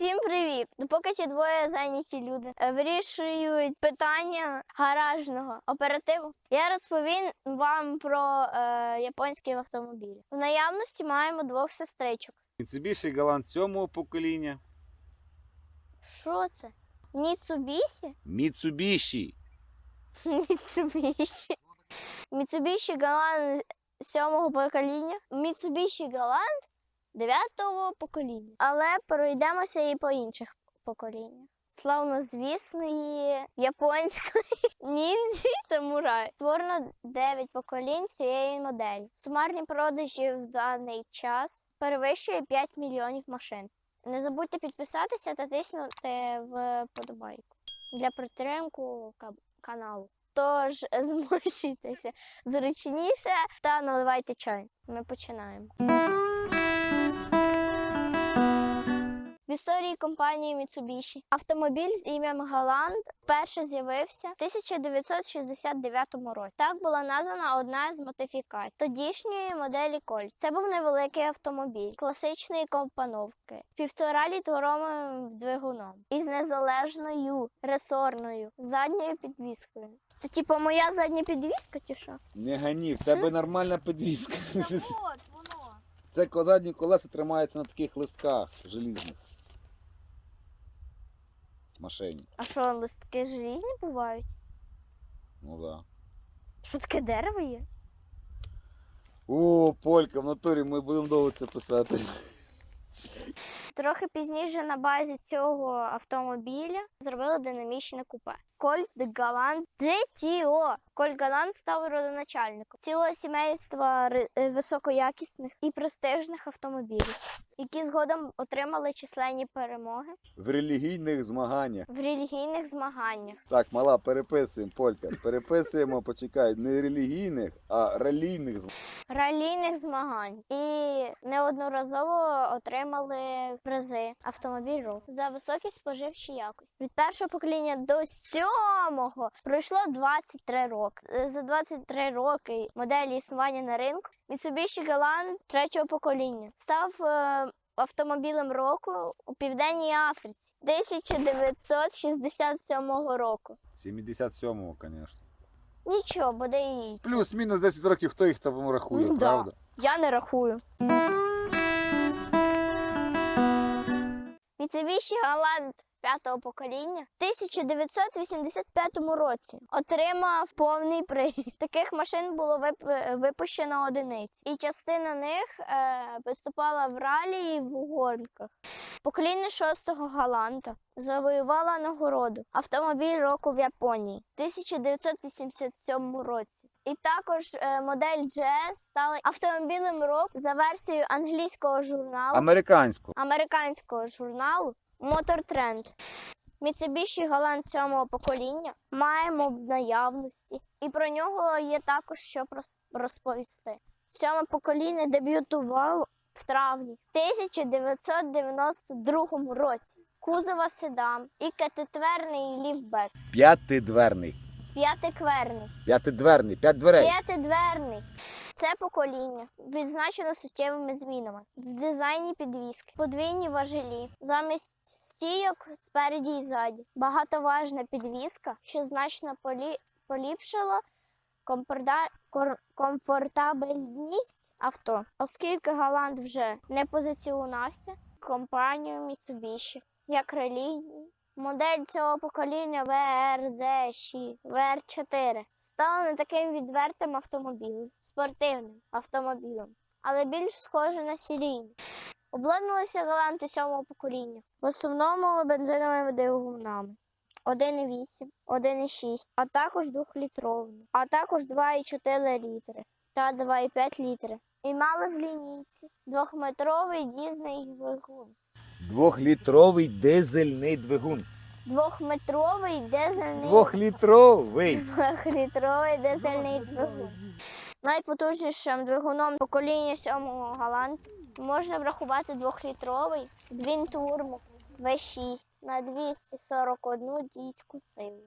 Всім привіт! Ну, Поки ці двоє зайняті люди е, вирішують питання гаражного оперативу. Я розповім вам про е, японські автомобілі. В наявності маємо двох сестричок. Mitsubishi Galant сьомого покоління. Що це? Міцубісі? Mitsubishi. Міцубіші. Міцубіші Галант сьомого покоління. Міцубіші Галант дев'ятого покоління. Але пройдемося і по інших поколіннях. Славнозвісної японської ніндзі самурай. Створено 9 поколінь цієї моделі. Сумарні продажі в даний час перевищує 5 мільйонів машин. Не забудьте підписатися та тиснути вподобайку для підтримки каналу. Тож змочуйтеся зручніше та наливайте чай. Ми починаємо. В історії компанії Mitsubishi автомобіль з ім'ям Галант вперше з'явився в 1969 році. Так була названа одна з модифікацій тодішньої моделі Colt. Це був невеликий автомобіль класичної компоновки, півтора літровим двигуном із незалежною ресорною задньою підвіскою. Це типу моя задня підвіска, чи що? Не гані, в тебе нормальна підвізка. от воно. Це задні колеса тримаються на таких листках желізних. Машині. А що, листки желізні бувають? Ну да. Що таке дерево є? О, Полька, в натурі ми будемо довго це писати. Трохи пізніше на базі цього автомобіля зробили динамічне купе. De Galant GTO. Colt Galant став родоначальником цілого сімейства е, високоякісних і престижних автомобілів, які згодом отримали численні перемоги В релігійних змаганнях. в релігійних змаганнях. Так, мала, переписуємо, Полька. Переписуємо, почекай, не релігійних, а релійних змаганнях. ралійних змагань і неодноразово отримали призи автомобіль року за високі споживчі якості. Від першого покоління до сьомого пройшло 23 роки. Е, За 23 роки моделі існування на ринку Mitsubishi Galant третього покоління став е, автомобілем року у Південній Африці 1967 року. 77-го, звісно. Нічого, буде і Плюс-мінус 10 років, хто їх там рахує, Ну, да. правда? Я не рахую. Mitsubishi Galant п'ятого покоління в 1985 році отримав повний привід. Таких машин було вип- випущено одиниць, і частина них е, виступала в ралі і в гонках. Покоління шостого Галанта завоювала нагороду автомобіль року в Японії в 1987 році. І також е, модель GS стала автомобілем року за версією англійського журналу Американську. американського журналу Motor Trend. Mitsubishi Galant сьомого покоління маємо в наявності, і про нього є також що розповісти. Сьоме покоління дебютувало в травні 1992 році. Кузова седан і катетверний ліфтбек, П'ятидверний. П'ятикверний. П'ятидверний, п'ять дверей. П'ятидверний. Це покоління відзначено суттєвими змінами в дизайні підвіски, подвійні важелі, замість стійок спереді і ззаді, багатоважна підвіска, що значно полі... поліпшила комфорта... кор- комфортабельність авто, оскільки Галант вже не позиціонався компанією Mitsubishi як релігійний. Модель цього покоління VRZ6, VR4 стала не таким відвертим автомобілем, спортивним автомобілем, але більш схоже на серійний. Обладнувалися галанти сьомого покоління, в основному бензиновими двигунами. 1,8, 1,6, а також 2-літровими, а також 2,4 літри та 2,5 літри. І мали в лінійці двохметровий дізний двигун. Двохлітровий дизельний двигун. Двохметровий дизельний Двохлітровий. Двохлітровий дизельний двигун. Найпотужнішим двигуном покоління сьомого Галант можна врахувати двохлітровий Twin Turbo V6 на 241 дійську силу.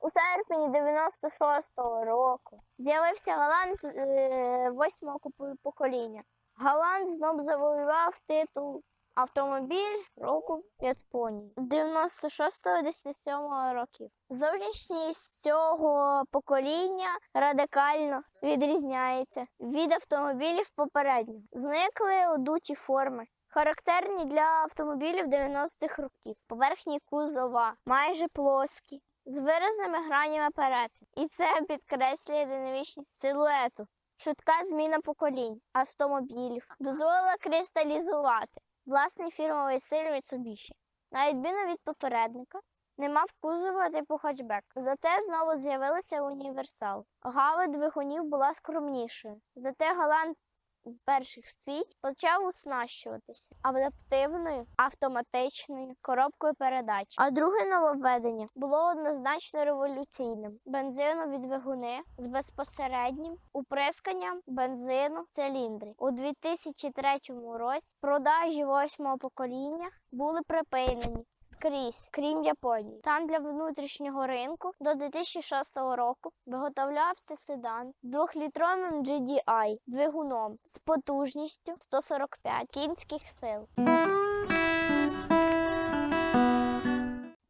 У серпні 96-го року з'явився Галант е, восьмого покоління Голланд знов завоював титул автомобіль року в Японії 96-97 років. Зовнішність цього покоління радикально відрізняється від автомобілів попередніх. Зникли одуті форми. Характерні для автомобілів 90-х років. Поверхні кузова майже плоскі, з виразними гранями перетину. І це підкреслює динамічність силуету. Швидка зміна поколінь автомобілів дозволила кристалізувати власний фірмовий стиль Mitsubishi. На відміну від попередника, не мав кузова типу хатчбек. Зате знову з'явилися універсал. Гава двигунів була скромнішою. Зате Галант з перших в світі почав оснащуватися адаптивною автоматичною коробкою передач. А друге нововведення було однозначно революційним: бензинові двигуни з безпосереднім уприсканням бензину в циліндрі. У 2003 році продажі восьмого покоління були припинені скрізь, крім Японії. Там для внутрішнього ринку до 2006 року виготовлявся седан з двохлітровим GDI двигуном з потужністю 145 кінських сил.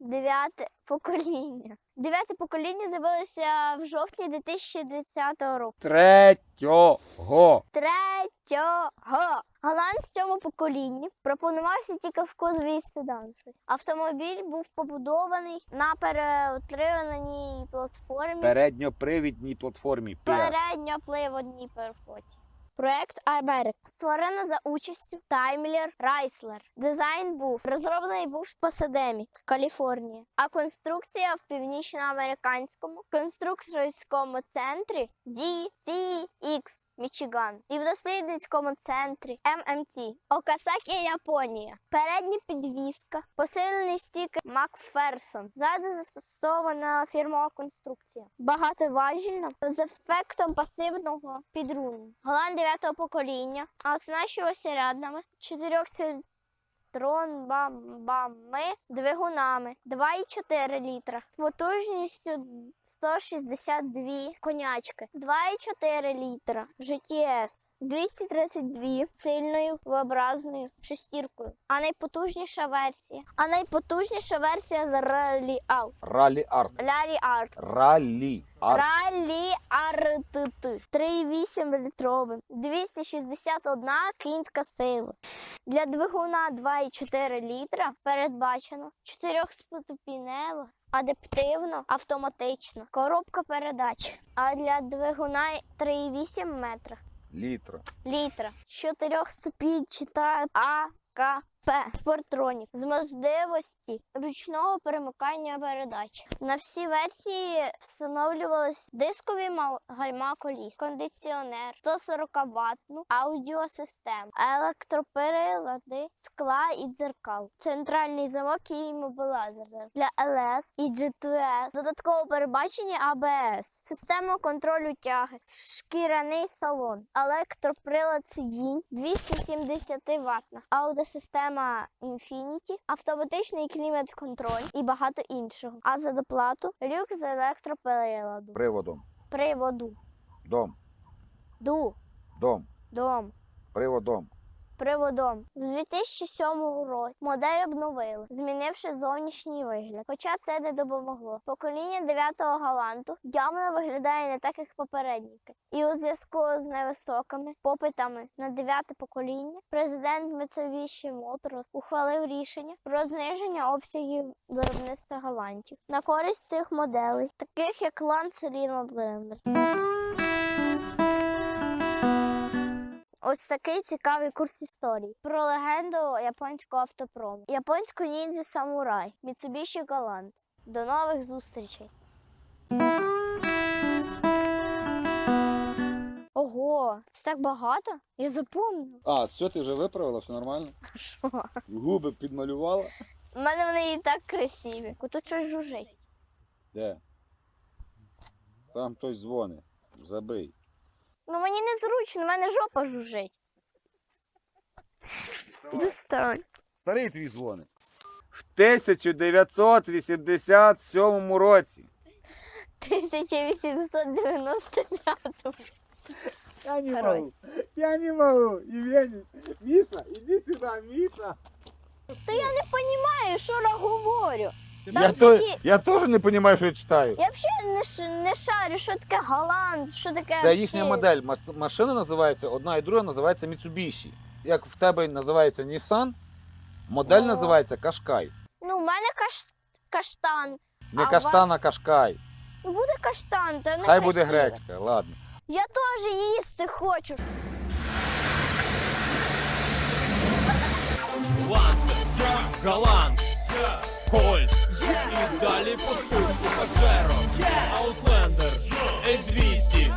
Дев'яте покоління. Дев'яте покоління з'явилося в жовтні 2010 року. Третього. Третього. Голланд в цьому поколінні пропонувався тільки в кузові седан. Автомобіль був побудований на переутриманій платформі Передньопривідній платформі. Піар. передньопливодній переході. Проект Америк створено за участю Таймлер Райслер. Дизайн був розроблений був в Пасадемі, Каліфорнія, а конструкція в північноамериканському конструкторському центрі DCX Мічиган і в дослідницькому центрі ММЦ Окасакі, Японія. Передня підвіска, посилений стік Макферсон. Ззаду застосована фірмова конструкція. Багатоважільна з ефектом пасивного підрулу. Голан 9 покоління, а оснащувався рядними чотирьохциліндровими двигунами 2,4 літра потужністю 162 конячки, 2,4 літра GTS, 232 сильною V-образною шестіркою. А найпотужніша версія. А найпотужніша версія з Rally Out. Ралі арт. Rally Art. Ралі арт. Ралі АРТТ 3,8 літровим, 261 кінська сила. Для двигуна 2,4 літра передбачено 4-ступінева, адаптивно, автоматично, коробка передач. А для двигуна 3,8 метра Літра. літра, 4 ступінчата АКП Спорттронік з можливості ручного перемикання передач. На всі версії встановлювались дискові гальма коліс, кондиціонер, 140 ваттну аудіосистему, електроприлади, скла і дзеркал, центральний замок і мобілайзер для ЛС і GTS, додаткове перебачення АБС, система контролю тяги, шкіряний салон, електроприлад сидінь, 270 ваттна, аудіосистема Infinity, автоматичний клімат-контроль і багато іншого. А за доплату люк з електроприладу, Приводом. приводу, Дом. ду, Дом. дом. Приводом. Приводом в 2007 році модель обновили, змінивши зовнішній вигляд. Хоча це не допомогло. Покоління 9-го галанту явно виглядає не так, як попередники. І у зв'язку з невисокими попитами на дев'яте покоління президент Mitsubishi Motors ухвалив рішення про зниження обсягів виробництва галантів на користь цих моделей, таких як Lance Rhinelander. Ось такий цікавий курс історії про легенду японського автопрому. Японську ніндзю самурай Mitsubishi Galant. До нових зустрічей. Ого, це так багато? Я запомнив. А, все, ти вже виправила, все нормально? Що? Губи підмалювала? У мене вони і так красиві. Тут щось жужить. Де? Там хтось дзвонить. Забий. Ну мені незручно, у мене жопа жужить. Достань. Старий твій дзвонить. В 1987 році 1895. Я не Короче. могу. Я не могу. Евгений, Миша, иди сюда, Миша. То я не розумію, що я говорю. Там Я, то, такі- я теж не розумію, що я читаю. Я взагалі не, ш- не шарю, що таке голланд, що таке. Це їхня вообще. модель. Мас- Машина називається одна і друга називається Mitsubishi. Як в тебе називається Nissan, модель О. називається Qashqai. Ну, в мене каш... каштан. Не А у каштан, а вас-. Ну, Буде каштан, то не Хай буде красиво. гречка, ладно. Я теж їсти хочу. Я Кольт і далі по списку Pajero, Outlander, A200